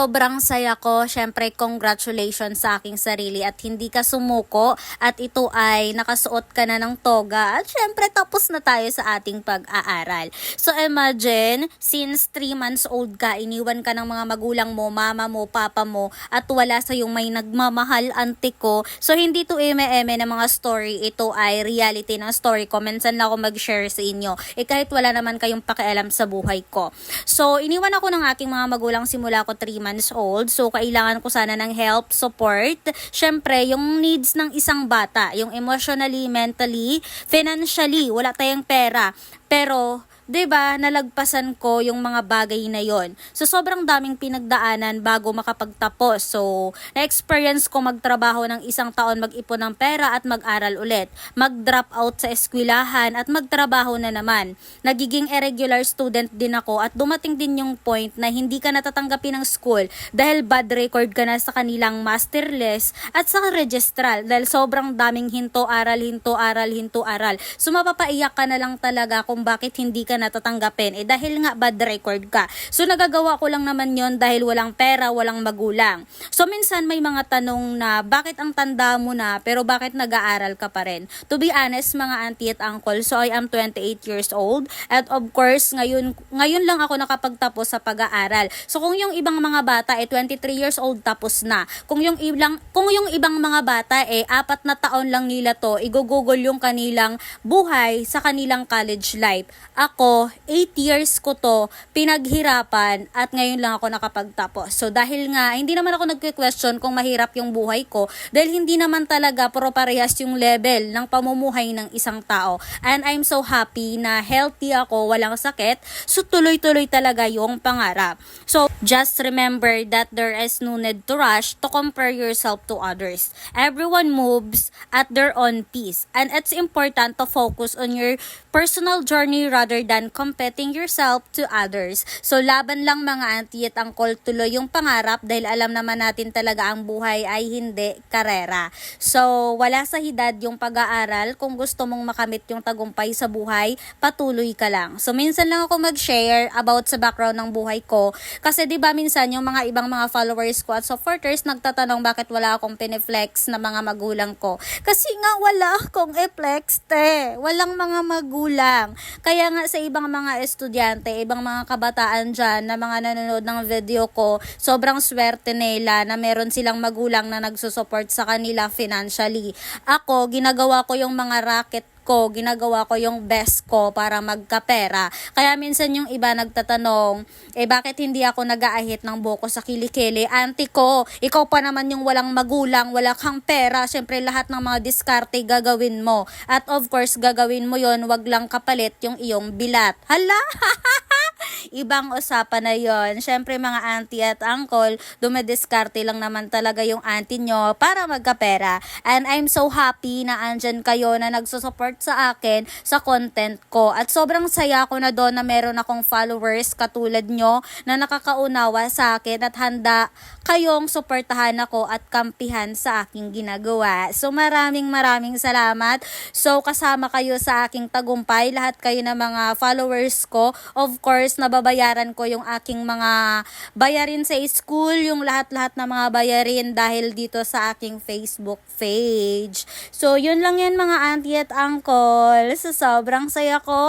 sobrang saya ko. Syempre, congratulations sa aking sarili at hindi ka sumuko at ito ay nakasuot ka na ng toga at syempre tapos na tayo sa ating pag-aaral. So imagine, since 3 months old ka, iniwan ka ng mga magulang mo, mama mo, papa mo at wala sa yung may nagmamahal auntie ko. So hindi to eme-eme na mga story, ito ay reality ng story ko. Minsan lang ako mag-share sa inyo. Eh kahit wala naman kayong pakialam sa buhay ko. So iniwan ako ng aking mga magulang simula ko 3 months old. So kailangan ko sana ng help, support. Syempre, yung needs ng isang bata, yung emotionally, mentally, financially, wala tayong pera. Pero ba, nalagpasan ko yung mga bagay na yon. So sobrang daming pinagdaanan bago makapagtapos. So na-experience ko magtrabaho ng isang taon, mag-ipon ng pera at mag-aral ulit. Mag-drop out sa eskwelahan at magtrabaho na naman. Nagiging irregular student din ako at dumating din yung point na hindi ka natatanggapin ng school dahil bad record ka na sa kanilang master list at sa registral dahil sobrang daming hinto aral, hinto aral, hinto aral. So mapapaiyak ka na lang talaga kung bakit hindi ka natatanggapin. Eh dahil nga bad record ka. So nagagawa ko lang naman yon dahil walang pera, walang magulang. So minsan may mga tanong na bakit ang tanda mo na pero bakit nag-aaral ka pa rin? To be honest mga auntie at uncle, so I am 28 years old at of course ngayon ngayon lang ako nakapagtapos sa pag-aaral. So kung yung ibang mga bata ay 23 years old tapos na. Kung yung ibang kung yung ibang mga bata eh apat na taon lang nila to, igugugol yung kanilang buhay sa kanilang college life. Ako, 8 years ko to pinaghirapan at ngayon lang ako nakapagtapos. So dahil nga, hindi naman ako nagque-question kung mahirap yung buhay ko dahil hindi naman talaga pro parehas yung level ng pamumuhay ng isang tao. And I'm so happy na healthy ako, walang sakit. So tuloy-tuloy talaga yung pangarap. So just remember that there is no need to rush to compare yourself to others. Everyone moves at their own pace and it's important to focus on your personal journey rather than competing yourself to others. So laban lang mga auntie at uncle tuloy yung pangarap dahil alam naman natin talaga ang buhay ay hindi karera. So wala sa hidad yung pag-aaral. Kung gusto mong makamit yung tagumpay sa buhay, patuloy ka lang. So minsan lang ako mag-share about sa background ng buhay ko kasi 'di ba minsan yung mga ibang mga followers ko at supporters nagtatanong bakit wala akong pineflex na mga magulang ko. Kasi nga wala akong e-flex te. Walang mga magulang. Kaya nga sa ibang mga estudyante, ibang mga kabataan dyan na mga nanonood ng video ko, sobrang swerte nila na meron silang magulang na nagsusupport sa kanila financially. Ako, ginagawa ko yung mga racket ko, ginagawa ko yung best ko para magkapera. Kaya minsan yung iba nagtatanong, eh bakit hindi ako nag-aahit ng buko sa kilikili? Auntie ko, ikaw pa naman yung walang magulang, wala kang pera. Siyempre lahat ng mga diskarte gagawin mo. At of course, gagawin mo yon wag lang kapalit yung iyong bilat. Hala! ibang usapan na yon. Siyempre mga auntie at uncle, dumediskarte lang naman talaga yung auntie nyo para magkapera. And I'm so happy na andyan kayo na nagsusupport sa akin sa content ko. At sobrang saya ko na doon na meron akong followers katulad nyo na nakakaunawa sa akin at handa kayong suportahan ako at kampihan sa aking ginagawa. So maraming maraming salamat. So kasama kayo sa aking tagumpay, lahat kayo na mga followers ko. Of course, nababayaran ko yung aking mga bayarin sa school, yung lahat-lahat na mga bayarin dahil dito sa aking Facebook page. So yun lang yan mga auntie at uncle. So sobrang saya ko.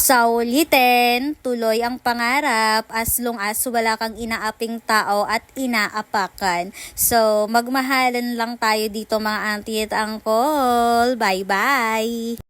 Sa ulitin, tuloy ang pangarap as long as wala kang inaaping tao at inaapakan. So, magmahalan lang tayo dito mga auntie at uncle. Bye-bye!